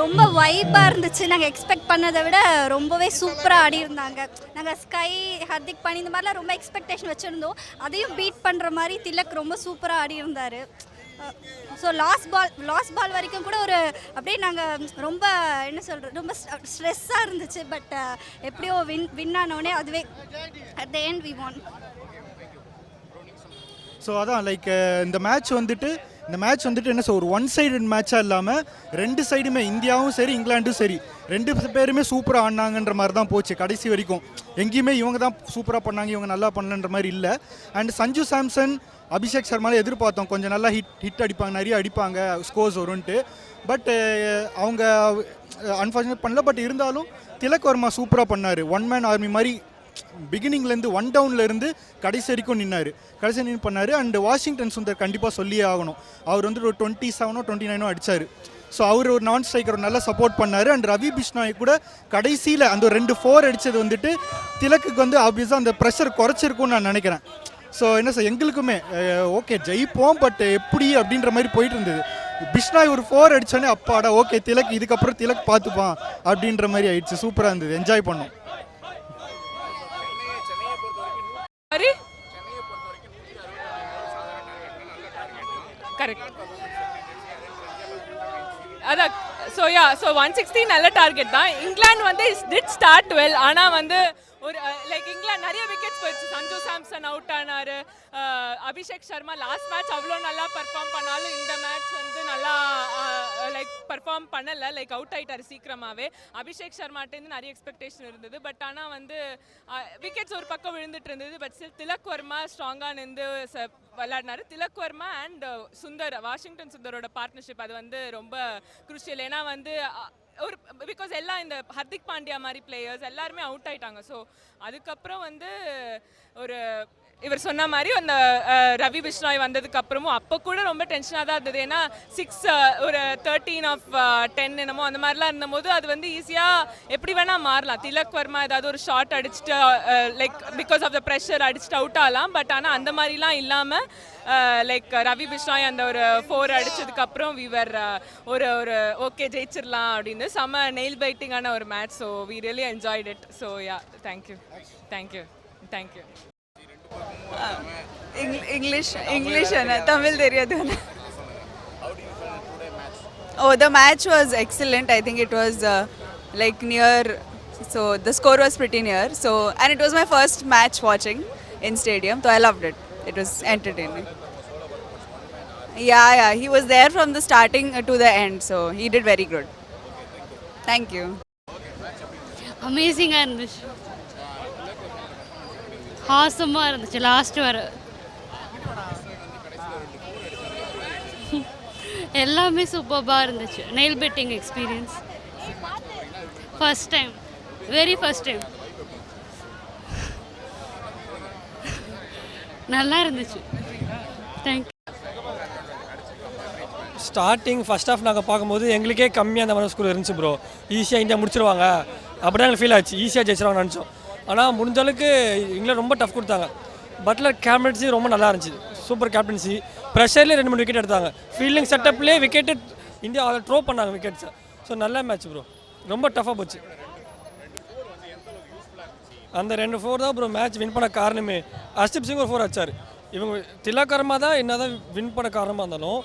ரொம்ப வைப்பாக இருந்துச்சு. நாங்கள் எக்ஸ்பெக்ட் பண்ணதை விட ரொம்பவே சூப்பராக ஆடி இருந்தாங்க நாங்கள் ஸ்கை ஹர்திக் பண்ணி இந்த மாதிரிலாம் ரொம்ப எக்ஸ்பெக்டேஷன் வச்சுருந்தோம். அதையும் பீட் பண்ணுற மாதிரி திலக் ரொம்ப சூப்பராக ஆடி இருந்தார் so last ball last ball வரைக்கும் கூட ஒரு அப்படியே நாங்கள் ரொம்ப என்ன சொல்கிறது ரொம்ப ஸ்ட்ரெஸ்ஸாக இருந்துச்சு. பட் எப்படியோ வின் வின் ஆனோடனே அதுவே at the end we won so அதான் லைக் இந்த மேட்ச் வந்துட்டு இந்த மேட்ச் வந்துட்டு என்ன சொல் ஒரு ஒன் சைடு மேட்சாக இல்லாமல் ரெண்டு சைடுமே இந்தியாவும் சரி இங்கிலாண்டும் சரி ரெண்டு பேருமே சூப்பராக ஆடினாங்கன்ற மாதிரி தான் போச்சு கடைசி வரைக்கும். எங்கேயுமே இவங்க தான் சூப்பராக பண்ணாங்க இவங்க நல்லா பண்ணலன்ற மாதிரி இல்லை. அண்ட் சஞ்சு சாம்சன் அபிஷேக் சர்மாலாம் எதிர்பார்த்தோம். கொஞ்சம் நல்லா ஹிட் ஹிட் அடிப்பாங்க நிறைய அடிப்பாங்க ஸ்கோர்ஸ் வரும்ன்ட்டு. பட் அவங்க அன்ஃபார்ச்சுனேட் பண்ணல. பட் இருந்தாலும் திலக் வர்மா சூப்பராக பண்ணார். ஒன் மேன் ஆர்மி மாதிரி பிகினிங்லேருந்து ஒன் டவுன்லேருந்து கடைசி வரைக்கும் நின்னார். கடைசி நின்று பண்ணார். அண்டு வாஷிங்டன் சுந்தர் கண்டிப்பாக சொல்லியே ஆகணும். அவர் வந்து ஒரு டுவெண்ட்டி செவனோ டுவெண்ட்டி நைனோ அடிச்சார். ஸோ அவர் ஒரு நான் ஸ்ட்ரைக்கர் நல்லா சப்போர்ட் பண்ணார். அண்ட் ரவி பிஷ்னாய் கூட கடைசியில் அந்த ஒரு ரெண்டு ஃபோர் அடித்தது வந்துட்டு திலக்குக்கு வந்து ஆப்வியஸாக அந்த ப்ரெஷர் குறைச்சிருக்கும்னு நான் நினைக்கிறேன். ஸோ என்ன சார் எங்களுக்குமே ஓகே ஜெயிப்போம் பட் எப்படி அப்படின்ற மாதிரி போயிட்டு இருந்தது. பிஷ்னாய் ஒரு ஃபோர் அடிச்சோன்னே அப்பாடா ஓகே திலக் இதுக்கப்புறம் திலக் பார்த்துப்பான் அப்படின்ற மாதிரி ஆயிடுச்சு. சூப்பராக இருந்தது. என்ஜாய் பண்ணோம் சாரி கரெக்ட் அதான் so yeah so one sixty நல்ல டார்கெட் தான். இங்கிலாந்து வந்து டிட் ஸ்டார்ட் வெல் ஆனால் வந்து நிறைய விக்கெட்ஸ் போயிடுச்சு. சஞ்சு சாம்சன் அவுட் ஆனார். அபிஷேக் சர்மா லாஸ்ட் மேட்ச் அவ்வளோ நல்லா பர்ஃபார்ம் பண்ணாலும் இந்த மேட்ச் வந்து நல்லா லைக் பர்ஃபார்ம் பண்ணலை. லைக் அவுட் ஆயிட்டார் சீக்கிரமாகவே அபிஷேக் சர்மாட்டேருந்து நிறைய எக்ஸ்பெக்டேஷன் இருந்தது. பட் ஆனால் வந்து விக்கெட்ஸ் ஒரு பக்கம் விழுந்துட்டு இருந்தது. பட் ஸ்டில் திலக் வர்மா ஸ்ட்ராங்காக நின்று ச- விளையாடினாரு. திலக் வர்மா அண்ட் சுந்தர் வாஷிங்டன் சுந்தரோட பார்ட்னர்ஷிப் அது வந்து ரொம்ப குருஷியல் ஏன்னா வந்து ஒரு பிகாஸ் எல்லாம் இந்த ஹர்திக் பாண்டியா மாதிரி பிளேயர்ஸ் எல்லாருமே அவுட் ஆயிட்டாங்க. ஸோ அதுக்கப்புறம் வந்து ஒரு இவர் சொன்ன மாதிரி அந்த ரவி பிஷ்னாய் வந்ததுக்கு அப்புறமும் அப்போ கூட ரொம்ப டென்ஷனாக தான் இருந்தது. ஏன்னா சிக்ஸ் ஒரு தேர்ட்டீன் ஆஃப் டென் என்னமோ அந்த மாதிரிலாம் இருந்தபோது அது வந்து ஈஸியாக எப்படி வேணால் மாறலாம். திலக் வர்மா ஏதாவது ஒரு ஷாட் அடிச்சுட்டு like because of the pressure அடிச்சுட்டு அவுட் ஆகலாம். பட் ஆனால் அந்த மாதிரிலாம் இல்லாமல் லைக் ரவி பிஷ்னாய் அந்த ஒரு ஃபோர் அடிச்சதுக்கு அப்புறம் விவர் ஒரு ஒரு ஓகே ஜெயிச்சிடலாம் அப்படின்னு. செம்ம நெயில் பைட்டிங்கான ஒரு match so we really enjoyed it so yeah thank you thank you thank you Ah. English, English and Tamil Deryadhyana. Oh, the match was excellent. I think it was uh, like near, so the score was pretty near. So, and it was my first match watching in stadium, so I loved it. It was entertaining. Yeah, yeah, he was there from the starting uh, to the end, so he did very good. Thank you. Amazing, Anush. ஹாசமாக இருந்துச்சு last வர. எல்லாமே சூப்பர்பாக இருந்துச்சு. Nail biting experience first time very first time நல்லா இருந்துச்சு. Thank starting first of நாங்கள் பார்க்கும்போது எங்களுக்கே கம்மியாக அந்த மாதிரி ஸ்கூல் இருந்துச்சு ப்ரோ ஈஸியாக இந்தியா முடிச்சிருவாங்க. அப்படிதான் எங்களுக்கு ஃபீல் ஆச்சு. ஈஸியாக ஜெயிச்சிருவாங்க நினச்சோம். ஆனால் முடிஞ்ச அளவுக்கு இங்கிலாந்து ரொம்ப டஃப் கொடுத்தாங்க. பட்லர் கேப்டன்சி ரொம்ப நல்லா இருந்துச்சு. சூப்பர் கேப்டன்சி ப்ரெஷர்லேயே ரெண்டு மூணு விக்கெட் எடுத்தாங்க. ஃபீல்டிங் செட்டப்லேயே விக்கெட்டு இந்தியா அதை ட்ரோ பண்ணாங்க விக்கெட்ஸை ஸோ நல்ல மேட்ச் ப்ரோ ரொம்ப டஃப்பாக போச்சு. அந்த ரெண்டு ஃபோர் தான் ப்ரோ மேட்ச் வின் பண்ண காரணமே. அர்ஷ்தீப் சிங் ஒரு ஃபோர் அடிச்சார். இவங்க திலகரமாக தான் என்ன தான் வின் பண்ண காரணமாக இருந்தாலும்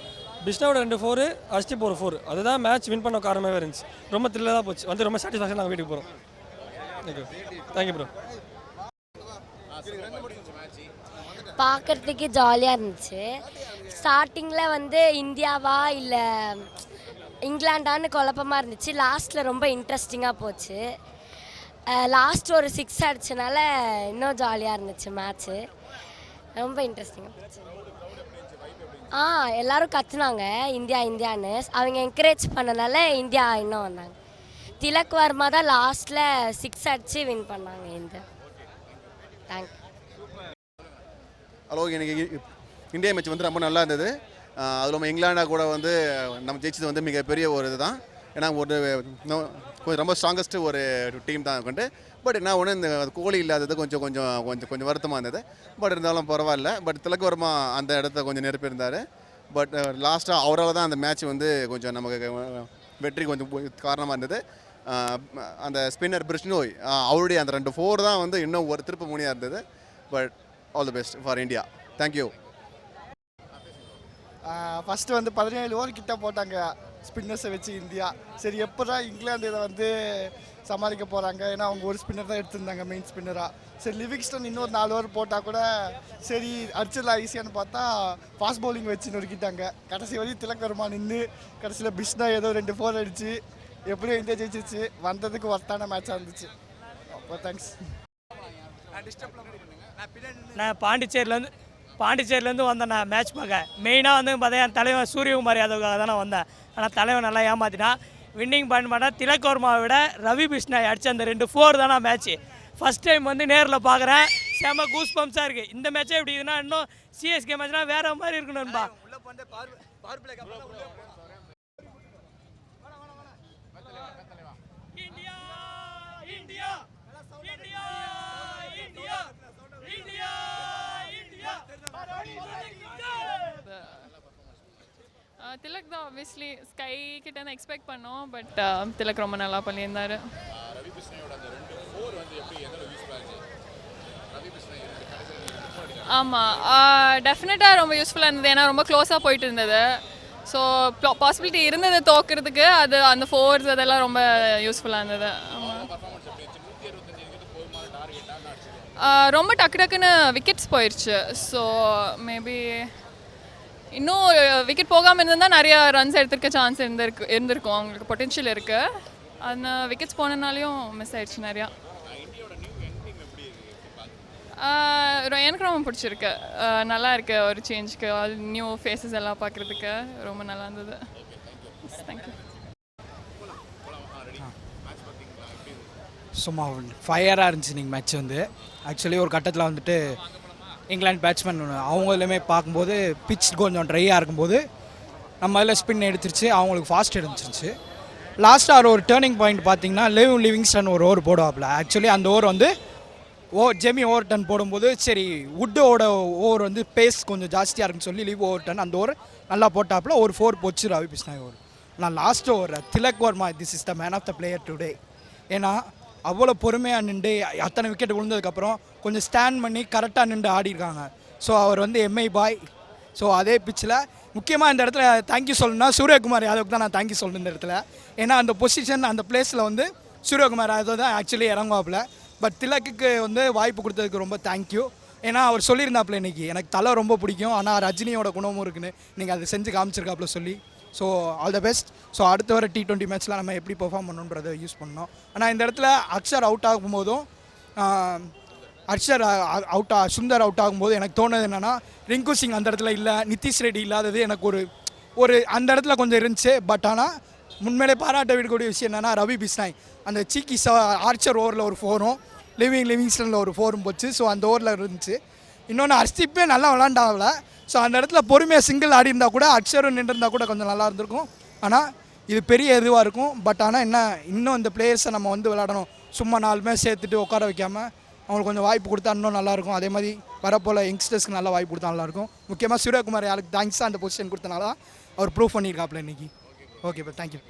பிஷ்னாவோட ரெண்டு ஃபோரு அர்ஷ்தீப் ஒரு ஃபோர் அதுதான் மேட்ச் வின் பண்ண காரணமாகவே இருந்துச்சு. ரொம்ப த்ரில்லாக தான் போச்சு. வந்து ரொம்ப சாட்டிஸ்ஃபேக்ஷன் நாங்கள் வீட்டுக்கு போகிறோம் தேங்க்யூ தேங்க்யூ ப்ரோ பார்க்கறதுக்கு ஜாலியாக இருந்துச்சு. ஸ்டார்டிங்கில் வந்து இந்தியாவா இல்லை இங்கிலாண்டான்னு குழப்பமாக இருந்துச்சு. லாஸ்ட்டில் ரொம்ப இன்ட்ரெஸ்டிங்காக போச்சு. லாஸ்ட் ஒரு சிக்ஸ் அடிச்சனால இன்னும் ஜாலியாக இருந்துச்சு மேட்ச்சு ரொம்ப இன்ட்ரெஸ்டிங்காக போச்சு. ஆ எல்லோரும் கத்துனாங்க. இந்தியா இந்தியான்னு. அவங்க என்கரேஜ் பண்ணனால இந்தியா இன்னும் வந்தாங்க. திலக் வர்மா தான் லாஸ்ட்டில் சிக்ஸ் அடித்து வின் பண்ணாங்க இந்த. தேங்க் ஹலோ எனக்கு இ- இந்தியா மேட்ச் வந்து ரொம்ப நல்லா இருந்தது. அது இல்லாமல் இங்கிலாண்டா கூட வந்து நம்ம ஜெயிச்சது வந்து மிகப்பெரிய ஒரு இதுதான். ஏன்னா ஒரு நோ- கொஞ்சம் ரொம்ப ஸ்ட்ராங்கஸ்ட் ஒரு டீம் தான் கொண்டு. பட் என்ன ஒன்று இந்த கோலி இல்லாதது கொஞ்சம் கொஞ்சம் கொஞ்சம் கொஞ்சம் வருத்தமாக இருந்தது. பட் இருந்தாலும் பரவாயில்ல. பட் திலக் வர்மா அந்த இடத்த கொஞ்சம் நெருப்பியிருந்தார் பட் லாஸ்ட்டாக அவரால் தான் அந்த மேட்ச் வந்து கொஞ்சம் நமக்கு வெற்றி கொஞ்சம் காரணமாக இருந்தது. அந்த ஸ்பின்னர் பிரிஷ்னோய் அவருடைய அந்த ரெண்டு ஃபோர் தான் வந்து இன்னும் ஒரு திருப்பு முனியாக இருந்தது. But all the best for India thank you first வந்து பதினேழு ஓவர் கிட்ட போட்டாங்க ஸ்பின்னர்ஸை வச்சு இந்தியா. சரி எப்போ தான் இங்கிலாந்து இதை வந்து சமாளிக்க போகிறாங்க ஏன்னா அவங்க ஒரு ஸ்பின்னர் தான் எடுத்திருந்தாங்க மெயின் ஸ்பின்னராக சரி லிவிங்ஸ்டன் இன்னொரு நாலு ஓவர் போட்டால் கூட சரி அடிச்சிடலாம் ஈஸியான்னு பார்த்தா ஃபாஸ்ட் பவுலிங் வச்சு நொறுக்கிட்டாங்க. கடைசி வரையும் திலக்கருமா நின்று கடைசியில் பிஷ்னா ஏதோ ரெண்டு ஃபோர் அடிச்சு எப்படியும் இந்தியா ஜெயிச்சிச்சு வந்ததுக்கு ஒர்த்தான மேட்சாக இருந்துச்சு அப்போ தேங்க்ஸ் நான் பாண்டிச்சேரியிலேருந்து பாண்டிச்சேரியிலேருந்து வந்தேன் நான் மேட்ச் பார்க்க. மெயினாக வந்து பார்த்தா என் தலைவன் சூரியகுமார் யாதவுக்காக தான் நான் வந்தேன். ஆனால் தலைவன் நல்லா ஏமாத்தினான் வின்னிங் பாயிண்ட் பண்ணால் திலக்கோர்மாவை விட ரவி பிஷ்ணாய் அடித்த அந்த ரெண்டு ஃபோர் தானே மேட்ச்சு ஃபஸ்ட் டைம் வந்து நேரில் பார்க்குறேன். செம கூஸ் பம்ப்ஸாக இருக்குது இந்த மேட்சே எப்படி இருக்குன்னா இன்னும் சிஎஸ்கே மேட்ச்னா வேறு மாதிரி இருக்கணும்பா India India India India India India Tilak தான் ஆப்வியஸ்லி ஸ்கை கிட்ட தான் எக்ஸ்பெக்ட் பண்ணோம் பட் திலக் ரொம்ப நல்லா பண்ணியிருந்தாரு. ஆமாம் டெஃபினட்டாக ரொம்ப யூஸ்ஃபுல்லாக இருந்தது. ஏன்னா ரொம்ப க்ளோஸாக போயிட்டு இருந்தது. ஸோ பாசிபிலிட்டி இருந்தது தோக்கிறதுக்கு. அது அந்த ஃபோர்ஸ் அதெல்லாம் ரொம்ப யூஸ்ஃபுல்லாக இருந்தது. ரொம்ப டக்கு டக்குன்னு விக்கெட்ஸ் போயிடுச்சு ஸோ மேபி இன்னும் விக்கெட் போகாமல் இருந்திருந்தால் நிறைய ரன்ஸ் எடுத்துருக்க சான்ஸ் இருந்திருக்கு இருந்திருக்கும். அவங்களுக்கு பொட்டென்ஷியல் இருக்குது அந்த விக்கெட்ஸ் போனனாலையும் மிஸ் ஆயிடுச்சு நிறையா. எனக்கு ரொம்ப பிடிச்சிருக்கு. நல்லா இருக்கு ஒரு சேஞ்சுக்கு நியூ ஃபேஸஸ் எல்லாம் பார்க்குறதுக்கு. ரொம்ப நல்லா இருந்தது. தேங்க்யூ சும்மா ஃபயராக இருந்துச்சு நீங்கள் மேட்ச் வந்து. ஆக்சுவலி ஒரு கட்டத்தில் வந்துட்டு இங்கிலாந்து பேட்ஸ்மேன் அவங்களுமே பார்க்கும்போது பிச் கொஞ்சம் ட்ரையாக இருக்கும்போது நம்ம அதில் ஸ்பின் எடுத்துருச்சு. அவங்களுக்கு ஃபாஸ்ட் எடுத்துருச்சு. லாஸ்ட்டாக அவர் ஒரு டேர்னிங் பாயிண்ட் பார்த்தீங்கன்னா லிவ் லிவிங்ஸ்டன் ஒரு ஓவர் போடுவாப்பில். ஆக்சுவலி அந்த ஓவர் வந்து ஓ ஜெமி ஓவர் டன் போடும்போது சரி வுட்டோட ஓவர் வந்து பேஸ் கொஞ்சம் ஜாஸ்தியாக இருக்குன்னு சொல்லி லீவ் ஓவர் டன் அந்த ஓவர் நல்லா போட்டாப்புல. ஒரு ஃபோர் போச்சு ரவி பிஸ்னாய் ஓவர் நான் last over Tilak Varma this is the man of the player today ஏன்னா அவ்வளோ பொறுமையாக நின்று அத்தனை விக்கெட் விழுந்ததுக்கப்புறம் கொஞ்சம் ஸ்டாண்ட் பண்ணி கரெக்டாக நின்று ஆடிருக்காங்க ஸோ அவர் வந்து எம்ஐ பாய் ஸோ அதே பிச்சில் முக்கியமாக இந்த இடத்துல தேங்க்யூ சொல்லணும்னா சூரியகுமார் யாதவுக்கு தான் நான் தேங்க்யூ சொல்லணும் இந்த இடத்துல. ஏன்னா அந்த பொசிஷன் அந்த பிளேஸில் வந்து சூரியகுமார் யாதவ் தான் ஆக்சுவலி இறங்குவாப்புல. பட் திலக்குக்கு வந்து வாய்ப்பு கொடுத்ததுக்கு ரொம்ப தேங்க்யூ ஏன்னா அவர் சொல்லியிருந்தாப்புல இன்னைக்கு எனக்கு தலை ரொம்ப பிடிக்கும். ஆனால் ரஜினியோட குணமும் இருக்குன்னு நீங்கள் அதை செஞ்சு காமிச்சிருக்காப்புல சொல்லி. So all the best so அடுத்த வர டி டுவெண்ட்டி மேட்ச்லாம் நம்ம எப்படி பெர்ஃபார்ம் பண்ணணுன்றதை யூஸ் பண்ணோம் ஆனால் இந்த இடத்துல அக்ஷர் அவுட் ஆகும்போதும் அர்ஷர் அக்ஷர் அவுட் ஆ சுந்தர் அவுட் ஆகும்போது எனக்கு தோணுது என்னென்னா ரிங்கு சிங் அந்த இடத்துல இல்லை நிதிஷ் ரெட்டி இல்லாதது எனக்கு ஒரு ஒரு அந்த இடத்துல கொஞ்சம் இருந்துச்சு. பட் ஆனால் முன்மேலே பாராட்ட விடக்கூடிய விஷயம் என்னென்னா ரவி பிஸ்னாய். அந்த சீக்கி ச ஆர்ச்சர் ஓவரில் ஒரு ஃபோரும் லிவிங் லிவிங்ஸ்டனில் ஒரு ஃபோரும் போச்சு. ஸோ அந்த ஓவரில் இருந்துச்சு. இன்னொன்று ஹர்ஷிப்பே நல்லா விளாண்டாவில ஸோ அந்த இடத்துல பொறுமையாக சிங்கிள் ஆடி இருந்தால் கூட அக்ஷரும் நின்றுருந்தா கூட கொஞ்சம் நல்லா இருந்திருக்கும். ஆனால் இது பெரிய இதுவாக இருக்கும். பட் ஆனால் என்ன இன்னும் இந்த பிளேயர்ஸை நம்ம வந்து விளாடணும் சும்மா நாலு மேட்ச் சேர்த்துட்டு உட்கார வைக்காமல் அவங்களுக்கு கொஞ்சம் வாய்ப்பு கொடுத்தா இன்னும் நல்லாயிருக்கும் அதே மாதிரி வரப்போல் யங்ஸ்டர்ஸ்க்கு நல்லா வாய்ப்பு கொடுத்தா நல்லாயிருக்கும் முக்கியமாக சூரியகுமார் யாருக்கு தேங்க்ஸ் அந்த பொசிஷன் கொடுத்தனால தான் அவர் ப்ரூவ் பண்ணியிருக்காப்புல இன்னைக்கு. ஓகே இப்போ தேங்க்யூ